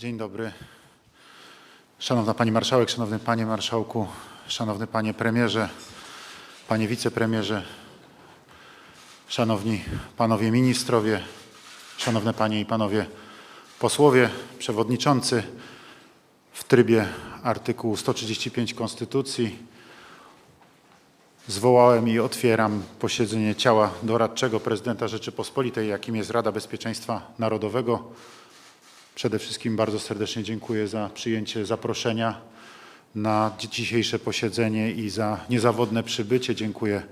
Dzień dobry. Szanowna Pani Marszałek, Szanowny Panie Marszałku, Szanowny Panie Premierze, Panie Wicepremierze, Szanowni Panowie Ministrowie, Szanowne Panie i Panowie Posłowie, Przewodniczący, w trybie artykułu 135 Konstytucji zwołałem i otwieram posiedzenie ciała doradczego Prezydenta Rzeczypospolitej, jakim jest Rada Bezpieczeństwa Narodowego. Przede wszystkim bardzo serdecznie dziękuję za przyjęcie zaproszenia na dzi- dzisiejsze posiedzenie i za niezawodne przybycie. Dziękuję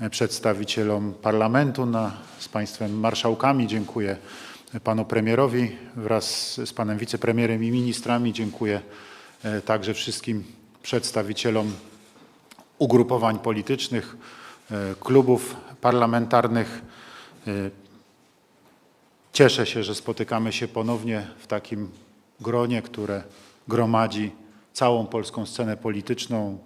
e, przedstawicielom parlamentu na, z państwem marszałkami. Dziękuję panu premierowi wraz z panem wicepremierem i ministrami. Dziękuję e, także wszystkim przedstawicielom ugrupowań politycznych, e, klubów parlamentarnych. Cieszę się, że spotykamy się ponownie w takim gronie, które gromadzi całą polską scenę polityczną,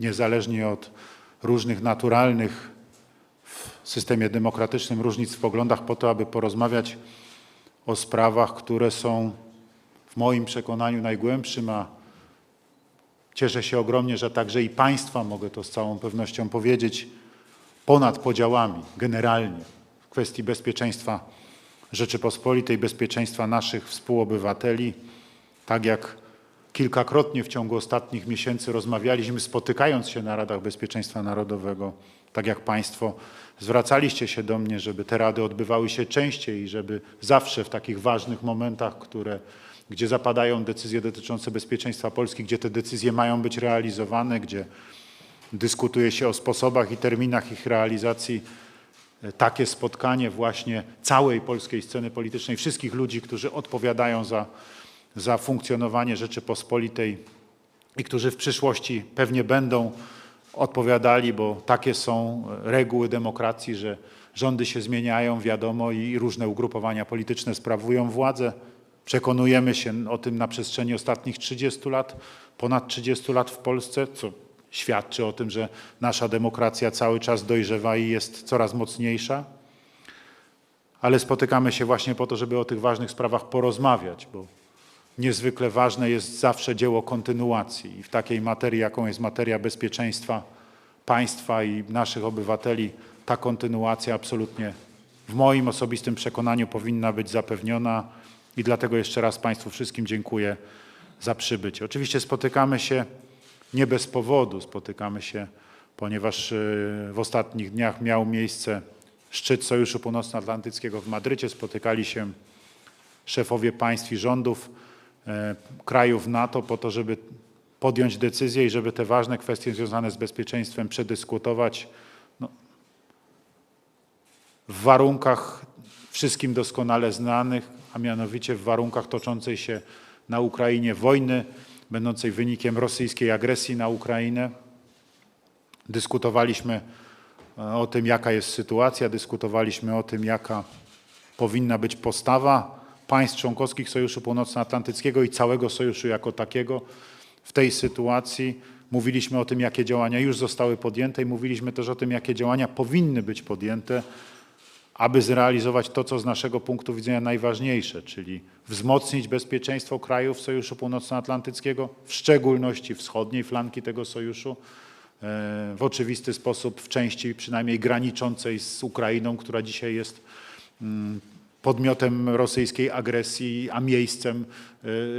niezależnie od różnych naturalnych w systemie demokratycznym różnic w poglądach, po to, aby porozmawiać o sprawach, które są w moim przekonaniu najgłębszym, a cieszę się ogromnie, że także i Państwa, mogę to z całą pewnością powiedzieć, ponad podziałami, generalnie w kwestii bezpieczeństwa Rzeczypospolitej, bezpieczeństwa naszych współobywateli. Tak jak kilkakrotnie w ciągu ostatnich miesięcy rozmawialiśmy, spotykając się na Radach Bezpieczeństwa Narodowego, tak jak Państwo zwracaliście się do mnie, żeby te rady odbywały się częściej i żeby zawsze w takich ważnych momentach, które, gdzie zapadają decyzje dotyczące bezpieczeństwa Polski, gdzie te decyzje mają być realizowane, gdzie dyskutuje się o sposobach i terminach ich realizacji, takie spotkanie właśnie całej polskiej sceny politycznej, wszystkich ludzi, którzy odpowiadają za, za funkcjonowanie Rzeczypospolitej i którzy w przyszłości pewnie będą odpowiadali, bo takie są reguły demokracji, że rządy się zmieniają, wiadomo, i różne ugrupowania polityczne sprawują władzę. Przekonujemy się o tym na przestrzeni ostatnich 30 lat, ponad 30 lat w Polsce, co świadczy o tym, że nasza demokracja cały czas dojrzewa i jest coraz mocniejsza. Ale spotykamy się właśnie po to, żeby o tych ważnych sprawach porozmawiać, bo niezwykle ważne jest zawsze dzieło kontynuacji i w takiej materii, jaką jest materia bezpieczeństwa państwa i naszych obywateli, ta kontynuacja absolutnie w moim osobistym przekonaniu powinna być zapewniona i dlatego jeszcze raz Państwu wszystkim dziękuję za przybycie. Oczywiście spotykamy się nie bez powodu, spotykamy się, ponieważ y, w ostatnich dniach miał miejsce szczyt Sojuszu Północnoatlantyckiego w Madrycie. Spotykali się szefowie państw i rządów e, krajów NATO po to, żeby podjąć decyzję i żeby te ważne kwestie związane z bezpieczeństwem przedyskutować no, w warunkach wszystkim doskonale znanych, a mianowicie w warunkach toczącej się na Ukrainie wojny, będącej wynikiem rosyjskiej agresji na Ukrainę. Dyskutowaliśmy e, o tym, jaka jest sytuacja, dyskutowaliśmy o tym, jaka powinna być postawa państw członkowskich Sojuszu Północnoatlantyckiego i całego sojuszu jako takiego w tej sytuacji. Mówiliśmy o tym, jakie działania już zostały podjęte i mówiliśmy też o tym, jakie działania powinny być podjęte, aby zrealizować to, co z naszego punktu widzenia najważniejsze, czyli wzmocnić bezpieczeństwo krajów Sojuszu Północnoatlantyckiego, w szczególności wschodniej flanki tego sojuszu, e, w oczywisty sposób w części przynajmniej graniczącej z Ukrainą, która dzisiaj jest mm, podmiotem rosyjskiej agresji, a miejscem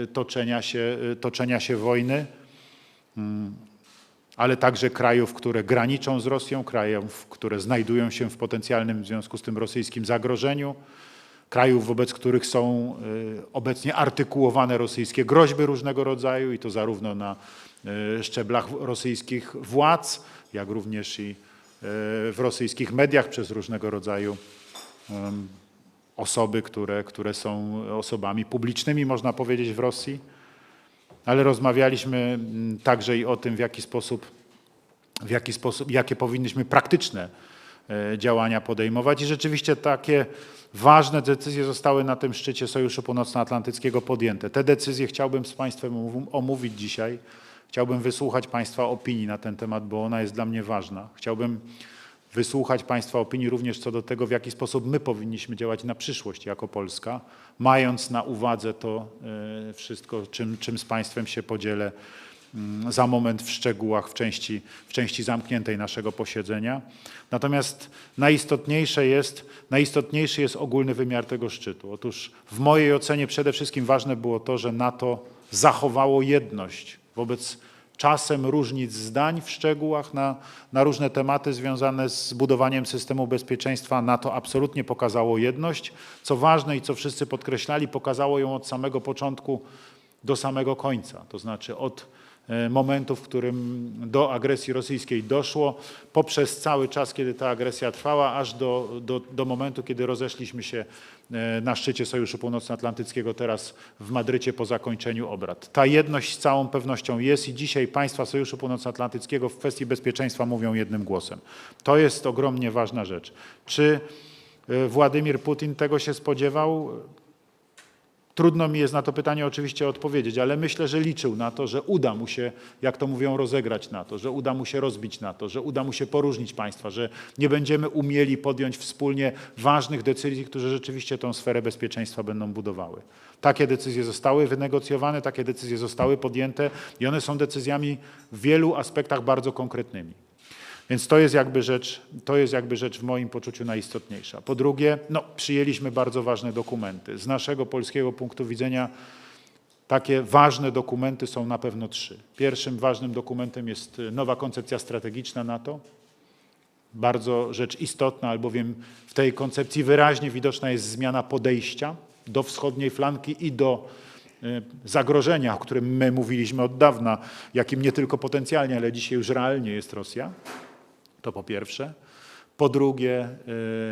e, toczenia się, e, toczenia się wojny ale także krajów, które graniczą z Rosją, krajów, które znajdują się w potencjalnym w związku z tym rosyjskim zagrożeniu, krajów, wobec których są y, obecnie artykułowane rosyjskie groźby różnego rodzaju i to zarówno na y, szczeblach rosyjskich władz, jak również i y, w rosyjskich mediach przez różnego rodzaju osoby, które, które są osobami publicznymi, można powiedzieć, w Rosji ale rozmawialiśmy mm, także i o tym, w jaki sposób, w jaki sposób jakie powinniśmy praktyczne e, działania podejmować. I rzeczywiście takie ważne decyzje zostały na tym szczycie Sojuszu Północnoatlantyckiego podjęte. Te decyzje chciałbym z Państwem omów- omówić dzisiaj. Chciałbym wysłuchać Państwa opinii na ten temat, bo ona jest dla mnie ważna. Chciałbym wysłuchać Państwa opinii również co do tego, w jaki sposób my powinniśmy działać na przyszłość jako Polska, mając na uwadze to e, wszystko, czym, czym z Państwem się podzielę mm, za moment w szczegółach, w części, w części zamkniętej naszego posiedzenia. Natomiast najistotniejsze jest, najistotniejszy jest ogólny wymiar tego szczytu. Otóż w mojej ocenie przede wszystkim ważne było to, że NATO zachowało jedność wobec czasem różnic zdań w szczegółach na, na różne tematy związane z budowaniem systemu bezpieczeństwa. NATO absolutnie pokazało jedność. Co ważne i co wszyscy podkreślali, pokazało ją od samego początku do samego końca. To znaczy od momentu, w którym do agresji rosyjskiej doszło, poprzez cały czas, kiedy ta agresja trwała, aż do, do, do momentu, kiedy rozeszliśmy się e, na szczycie Sojuszu Północnoatlantyckiego teraz w Madrycie po zakończeniu obrad. Ta jedność z całą pewnością jest i dzisiaj państwa Sojuszu Północnoatlantyckiego w kwestii bezpieczeństwa mówią jednym głosem. To jest ogromnie ważna rzecz. Czy e, Władimir Putin tego się spodziewał? Trudno mi jest na to pytanie oczywiście odpowiedzieć, ale myślę, że liczył na to, że uda mu się, jak to mówią, rozegrać na to, że uda mu się rozbić na to, że uda mu się poróżnić państwa, że nie będziemy umieli podjąć wspólnie ważnych decyzji, które rzeczywiście tą sferę bezpieczeństwa będą budowały. Takie decyzje zostały wynegocjowane, takie decyzje zostały podjęte i one są decyzjami w wielu aspektach bardzo konkretnymi. Więc to jest jakby rzecz, to jest jakby rzecz w moim poczuciu najistotniejsza. Po drugie, no, przyjęliśmy bardzo ważne dokumenty. Z naszego polskiego punktu widzenia takie ważne dokumenty są na pewno trzy. Pierwszym ważnym dokumentem jest nowa koncepcja strategiczna NATO. Bardzo rzecz istotna, albowiem w tej koncepcji wyraźnie widoczna jest zmiana podejścia do wschodniej flanki i do y, zagrożenia, o którym my mówiliśmy od dawna, jakim nie tylko potencjalnie, ale dzisiaj już realnie jest Rosja. To po pierwsze. Po drugie,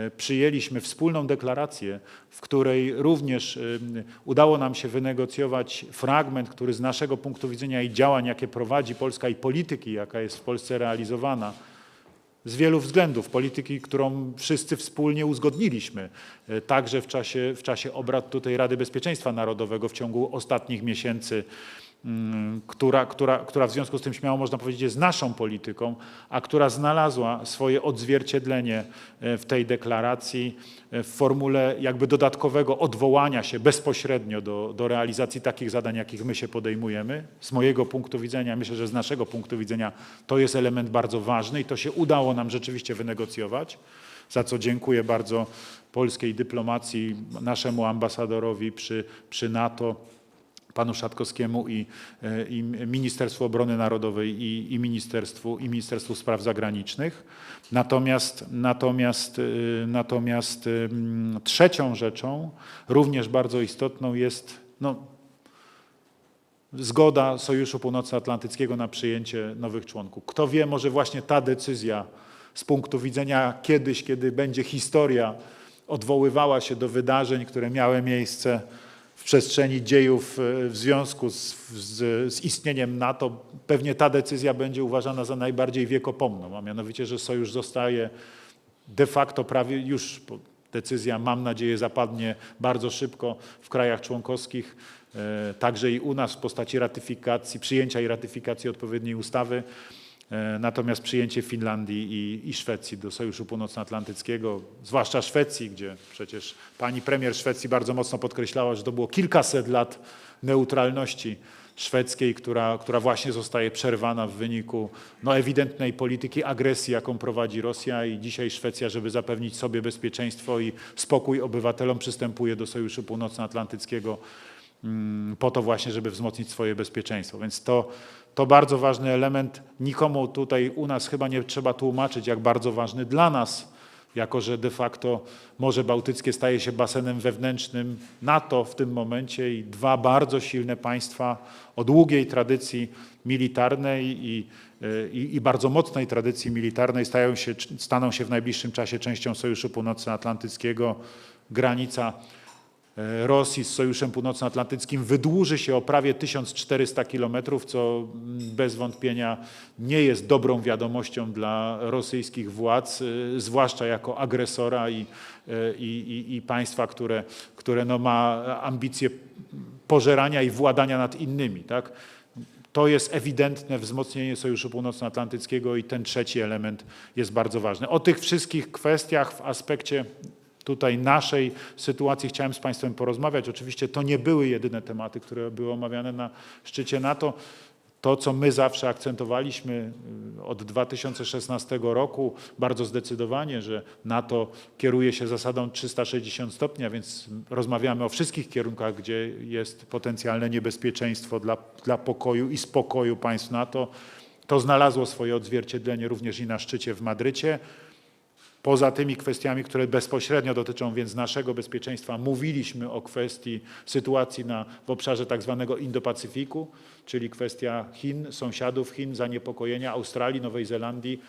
y, przyjęliśmy wspólną deklarację, w której również y, udało nam się wynegocjować fragment, który z naszego punktu widzenia i działań, jakie prowadzi Polska i polityki, jaka jest w Polsce realizowana, z wielu względów, polityki, którą wszyscy wspólnie uzgodniliśmy, y, także w czasie, w czasie obrad tutaj Rady Bezpieczeństwa Narodowego w ciągu ostatnich miesięcy która, która, która w związku z tym śmiało można powiedzieć jest naszą polityką, a która znalazła swoje odzwierciedlenie e, w tej deklaracji e, w formule jakby dodatkowego odwołania się bezpośrednio do, do realizacji takich zadań, jakich my się podejmujemy. Z mojego punktu widzenia, myślę, że z naszego punktu widzenia to jest element bardzo ważny i to się udało nam rzeczywiście wynegocjować, za co dziękuję bardzo polskiej dyplomacji, naszemu ambasadorowi przy, przy NATO, panu Szatkowskiemu i, e, i Ministerstwu Obrony Narodowej i, i, Ministerstwu, i Ministerstwu Spraw Zagranicznych. Natomiast, natomiast, e, natomiast trzecią rzeczą, również bardzo istotną jest no, zgoda Sojuszu Północnoatlantyckiego na przyjęcie nowych członków. Kto wie, może właśnie ta decyzja z punktu widzenia kiedyś, kiedy będzie historia odwoływała się do wydarzeń, które miały miejsce przestrzeni dziejów e, w związku z, z, z, istnieniem NATO, pewnie ta decyzja będzie uważana za najbardziej wiekopomną, a mianowicie, że sojusz zostaje de facto prawie już, decyzja mam nadzieję zapadnie bardzo szybko w krajach członkowskich, e, także i u nas w postaci ratyfikacji, przyjęcia i ratyfikacji odpowiedniej ustawy. E, natomiast przyjęcie Finlandii i, i, Szwecji do Sojuszu Północnoatlantyckiego, zwłaszcza Szwecji, gdzie przecież pani premier Szwecji bardzo mocno podkreślała, że to było kilkaset lat neutralności szwedzkiej, która, która właśnie zostaje przerwana w wyniku no, ewidentnej polityki agresji, jaką prowadzi Rosja i dzisiaj Szwecja, żeby zapewnić sobie bezpieczeństwo i spokój obywatelom, przystępuje do Sojuszu Północnoatlantyckiego mm, po to właśnie, żeby wzmocnić swoje bezpieczeństwo. Więc to, to bardzo ważny element. Nikomu tutaj u nas chyba nie trzeba tłumaczyć, jak bardzo ważny dla nas, jako że de facto Morze Bałtyckie staje się basenem wewnętrznym NATO w tym momencie i dwa bardzo silne państwa o długiej tradycji militarnej i, i, i bardzo mocnej tradycji militarnej stają się, staną się w najbliższym czasie częścią Sojuszu Północnoatlantyckiego. Granica E, Rosji z Sojuszem Północnoatlantyckim wydłuży się o prawie 1400 kilometrów, co bez wątpienia nie jest dobrą wiadomością dla rosyjskich władz, e, zwłaszcza jako agresora i, e, i, i państwa, które, które no ma ambicje pożerania i władania nad innymi. Tak? to jest ewidentne wzmocnienie Sojuszu Północnoatlantyckiego i ten trzeci element jest bardzo ważny. O tych wszystkich kwestiach w aspekcie tutaj naszej sytuacji chciałem z Państwem porozmawiać. Oczywiście to nie były jedyne tematy, które były omawiane na szczycie NATO. To, co my zawsze akcentowaliśmy y, od 2016 roku, bardzo zdecydowanie, że NATO kieruje się zasadą 360 stopnia, więc rozmawiamy o wszystkich kierunkach, gdzie jest potencjalne niebezpieczeństwo dla, dla pokoju i spokoju państw NATO. To znalazło swoje odzwierciedlenie również i na szczycie w Madrycie. Poza tymi kwestiami, które bezpośrednio dotyczą więc naszego bezpieczeństwa, mówiliśmy o kwestii sytuacji na, w obszarze tak zwanego Indo-Pacyfiku, czyli kwestia Chin, sąsiadów Chin, zaniepokojenia Australii, Nowej Zelandii,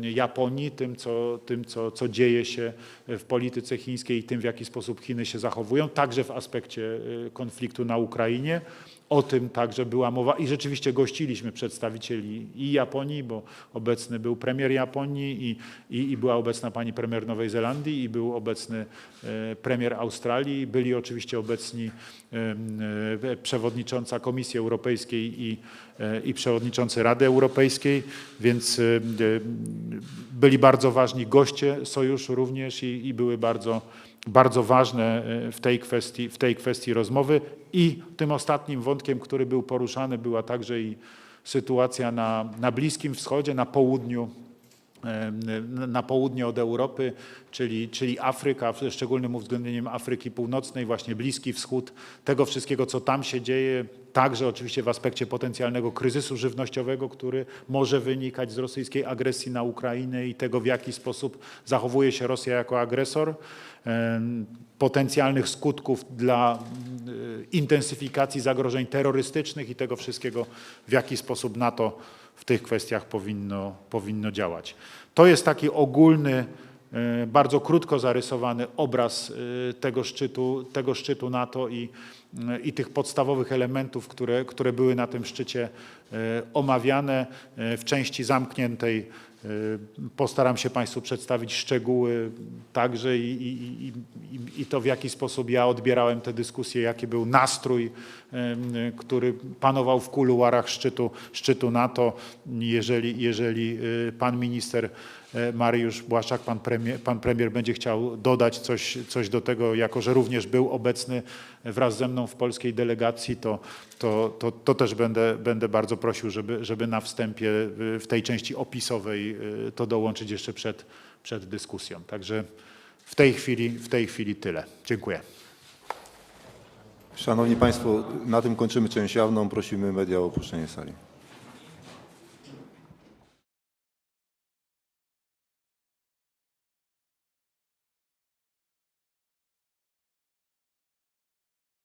Japonii, tym, co, tym co, co dzieje się w polityce chińskiej i tym, w jaki sposób Chiny się zachowują, także w aspekcie y, konfliktu na Ukrainie. O tym także była mowa i rzeczywiście gościliśmy przedstawicieli i Japonii, bo obecny był premier Japonii i, i, i była obecna pani premier Nowej Zelandii i był obecny e, premier Australii. Byli oczywiście obecni e, przewodnicząca Komisji Europejskiej i, e, i przewodniczący Rady Europejskiej, więc byli bardzo ważni goście sojuszu również i, i były bardzo bardzo ważne e, w tej, kwestii, w tej kwestii rozmowy. I tym ostatnim wątkiem, który był poruszany, była także i sytuacja na, na Bliskim Wschodzie, na południu, e, na południe od Europy, czyli, czyli Afryka, ze szczególnym uwzględnieniem Afryki Północnej, właśnie Bliski Wschód, tego wszystkiego, co tam się dzieje, także oczywiście w aspekcie potencjalnego kryzysu żywnościowego, który może wynikać z rosyjskiej agresji na Ukrainę i tego, w jaki sposób zachowuje się Rosja jako agresor, potencjalnych skutków dla y, intensyfikacji zagrożeń terrorystycznych i tego wszystkiego, w jaki sposób NATO w tych kwestiach powinno, powinno działać. To jest taki ogólny, e, bardzo krótko zarysowany obraz e, tego szczytu, tego szczytu NATO i, e, i tych podstawowych elementów, które, które były na tym szczycie e, omawiane. E, W części zamkniętej e, postaram się Państwu przedstawić szczegóły także i, i, i, i- to, w jaki sposób ja odbierałem tę dyskusję, jaki był nastrój, który panował w kuluarach szczytu, szczytu NATO. Jeżeli, jeżeli pan minister Mariusz Błaszczak, pan premier, pan premier będzie chciał dodać coś, coś do tego, jako że również był obecny wraz ze mną w polskiej delegacji, to, to, to, to też będę, będę bardzo prosił, żeby, żeby na wstępie w tej części opisowej y, to dołączyć jeszcze przed, przed dyskusją. Także w tej chwili, w tej chwili tyle. Dziękuję. Szanowni Państwo, na tym kończymy część jawną. Prosimy media o opuszczenie sali.